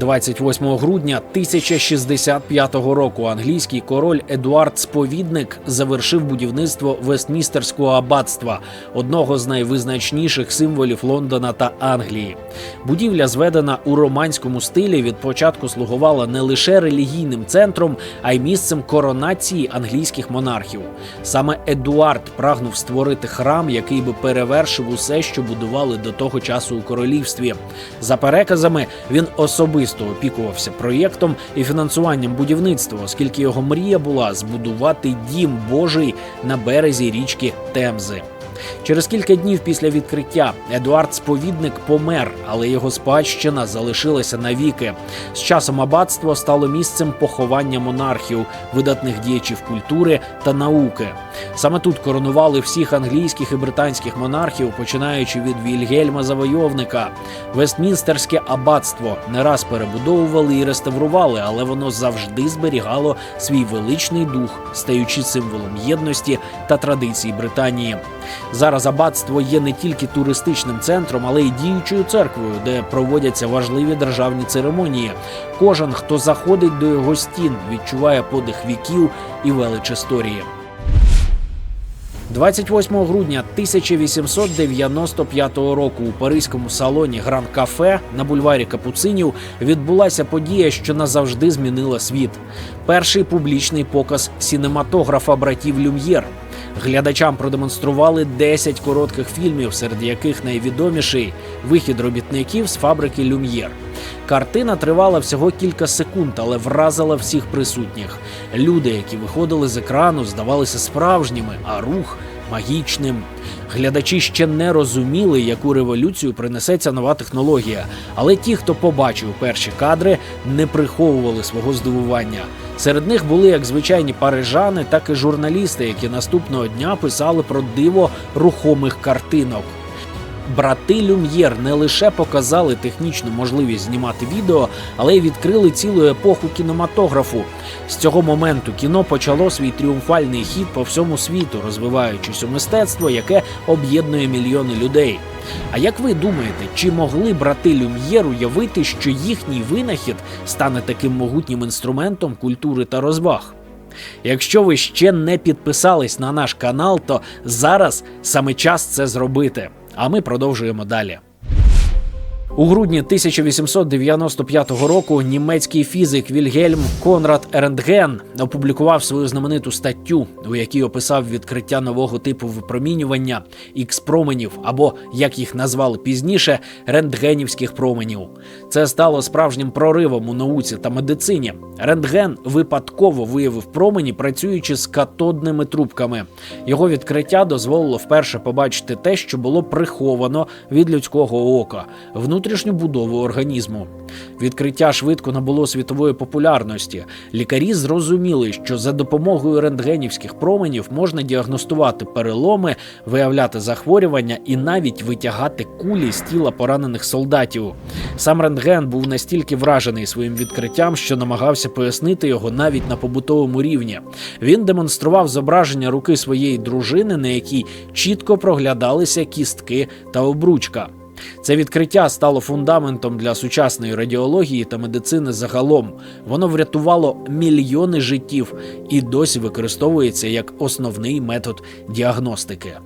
28 грудня 1065 року англійський король Едуард Сповідник завершив будівництво Вестмістерського аббатства, одного з найвизначніших символів Лондона та Англії. Будівля, зведена у романському стилі, від початку слугувала не лише релігійним центром, а й місцем коронації англійських монархів. Саме Едуард прагнув створити храм, який би перевершив усе, що будували до того часу у королівстві. За переказами він особисто опікувався проєктом і фінансуванням будівництва, оскільки його мрія була збудувати дім Божий на березі річки Темзи. Через кілька днів після відкриття Едуард Сповідник помер, але його спадщина залишилася навіки. З часом аббатство стало місцем поховання монархів, видатних діячів культури та науки. Саме тут коронували всіх англійських і британських монархів, починаючи від Вільгельма Завойовника. Вестмінстерське аббатство не раз перебудовували і реставрували, але воно завжди зберігало свій величний дух, стаючи символом єдності та традицій Британії. Зараз аббатство є не тільки туристичним центром, але й діючою церквою, де проводяться важливі державні церемонії. Кожен, хто заходить до його стін, відчуває подих віків і велич історії. 28 грудня 1895 року у паризькому салоні Гран Кафе на бульварі Капуцинів відбулася подія, що назавжди змінила світ. Перший публічний показ сінематографа братів Люм'єр. Глядачам продемонстрували 10 коротких фільмів, серед яких найвідоміший вихід робітників з фабрики Люм'єр. Картина тривала всього кілька секунд, але вразила всіх присутніх. Люди, які виходили з екрану, здавалися справжніми, а рух магічним. Глядачі ще не розуміли, яку революцію принесе ця нова технологія. Але ті, хто побачив перші кадри, не приховували свого здивування. Серед них були як звичайні парижани, так і журналісти, які наступного дня писали про диво рухомих картинок. Брати Люм'єр не лише показали технічну можливість знімати відео, але й відкрили цілу епоху кінематографу. З цього моменту кіно почало свій тріумфальний хід по всьому світу, розвиваючись у мистецтво, яке об'єднує мільйони людей. А як ви думаєте, чи могли брати Люм'єр уявити, що їхній винахід стане таким могутнім інструментом культури та розваг? Якщо ви ще не підписались на наш канал, то зараз саме час це зробити. А ми продовжуємо далі. У грудні 1895 року німецький фізик Вільгельм Конрад Ерентген опублікував свою знамениту статтю, у якій описав відкриття нового типу випромінювання ікс-променів, або як їх назвали пізніше, рентгенівських променів. Це стало справжнім проривом у науці та медицині. Рентген випадково виявив промені, працюючи з катодними трубками. Його відкриття дозволило вперше побачити те, що було приховано від людського ока внутрішню будову організму. Відкриття швидко набуло світової популярності. Лікарі зрозуміли, що за допомогою рентгенівських променів можна діагностувати переломи, виявляти захворювання і навіть витягати кулі з тіла поранених солдатів. Сам рентген був настільки вражений своїм відкриттям, що намагався пояснити його навіть на побутовому рівні. Він демонстрував зображення руки своєї дружини, на якій чітко проглядалися кістки та обручка. Це відкриття стало фундаментом для сучасної радіології та медицини загалом. Воно врятувало мільйони життів і досі використовується як основний метод діагностики.